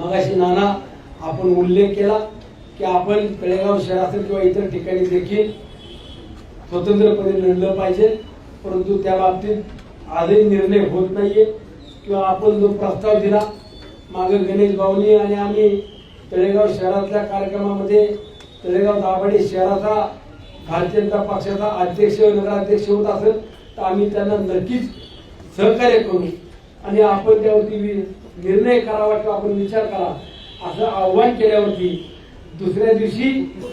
मगाशी नाना आपण उल्लेख केला की आपण तळेगाव शहरातील किंवा इतर ठिकाणी देखील स्वतंत्रपणे लढलं पाहिजे परंतु त्या बाबतीत आजही निर्णय होत नाहीये. किंवा आपण जो प्रस्ताव दिला मागे गणेश भाऊनी आणि आम्ही तळेगाव शहरातल्या कार्यक्रमामध्ये तळेगाव दाभाडे शहराचा भारतीय जनता पक्षाचा अध्यक्ष नगराध्यक्ष होत असेल तर आम्ही त्यांना नक्कीच सहकार्य करू. आणि आपण त्यावरती निर्णय करावा किंवा आपण विचार करा असं आव्हान केल्यावरती दुसऱ्या दिवशी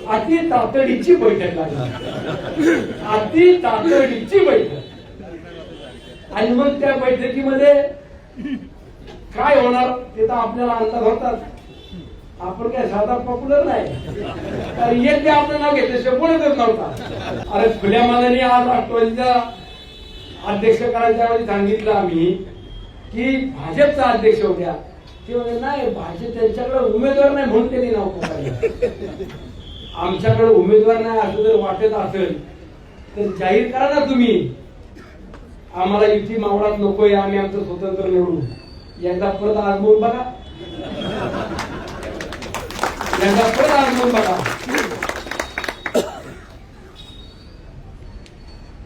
अति तातडीची बैठक लागली. अति तातडीची बैठक. आणि मग त्या बैठकीमध्ये काय होणार ते तर आपल्याला अंदाज होतात. आपण काय साधा पॉप्युलर नाही. येत ते आपलं नाव घेतल्याशिवाय कोणीच नव्हता. अरे खुल्या मनाने आज राष्ट्रवादीचा अध्यक्ष करायच्या वेळी सांगितलं आम्ही की भाजपचा अध्यक्ष होत्या ते म्हणजे नाही भाजप त्यांच्याकडे उमेदवार नाही म्हणून त्यांनी नाव पुकारलं. आमच्याकडे उमेदवार नाही असं जर वाटत असेल तर जाहीर करा ना तुम्ही. आम्हाला युती मावळात नकोय आम्ही आमचं स्वतंत्र लढू यांचा परत आजमून बघा. यांचा परत आजमून बघा.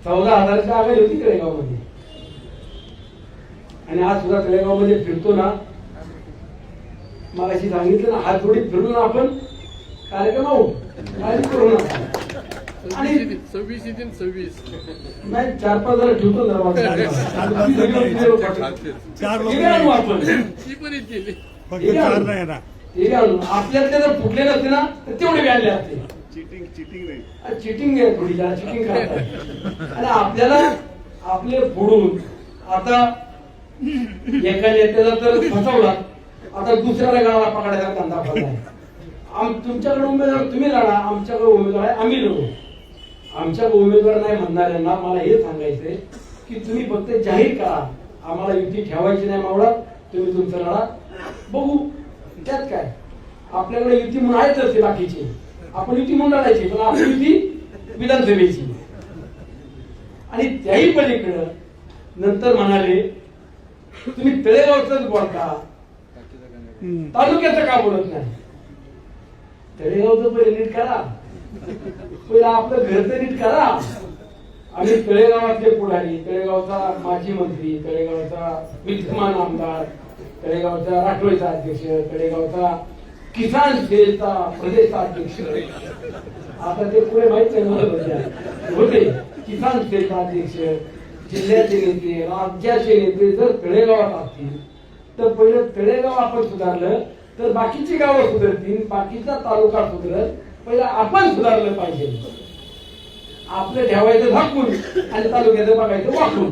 चौदा हजारच्या आघाडी होती कडे गावामध्ये. आणि आज सुद्धा तळेगावमध्ये फिरतो ना मगाशी सांगितलं ना हात जोडी फिरून आपण कार्यक्रम आहो काळजी करू नका आणि सव्वीस येतील सव्वीस नाही चार पाच जण ठेवतो जरा ना आपण. ना ठीक आहे ना. आपल्यातले जर फुटले नसते ना तर तेवढे व्याजले असते चिटिंग चिटिंग नाही. चिटिंग आहे थोडी जरा चिटिंग करतात. आणि आपल्याला आपले फोडून आता एका नेत्याला तर फसवला. आता दुसऱ्याला गावाला पकडायचा धंदा पडलाय आम तुमच्याकडे उमेदवार तुम्ही लढा. आमच्याकडे उमेदवार आहे आम्ही लढू. आमच्याकडे उमेदवार नाही म्हणणाऱ्यांना मला हे सांगायचंय की तुम्ही फक्त जाहीर करा. आम्हाला युती ठेवायची नाही मावळा. तुम्ही तुमचं लढा. बघू. त्यात काय? आपल्याकडे युती म्हणून आहेच असते बाकीचे. आपण युती म्हणून लढायची पण आपली युती विधानसभेची. आणि त्याही पलीकडं नंतर म्हणाले तुम्ही तळेगावच बोलता. तालुक्याचं का बोलत नाही? तळेगावचं पहिले नीट करा. पहिलं आपलं घरचं नीट करा. आम्ही तळेगावातले पुढारी तळेगावचा माजी मंत्री तळेगावचा विद्यमान आमदार तळेगावचा राष्ट्रवादीचा अध्यक्ष तळेगावचा किसान सेलचा प्रदेशचा अध्यक्ष. आता ते पुढे माहीत नाही. होते. किसान सेलचा अध्यक्ष जिल्ह्याचे नेते राज्याचे नेते जर तळेगावात असतील तर पहिलं तळेगाव आपण सुधारलं तर बाकीची गावं सुधारतील बाकीचा तालुका सुधारत पहिलं आपण सुधारलं पाहिजे. आपलं ठेवायचं झाकून आणि तालुक्याचं बघायचं वाकून.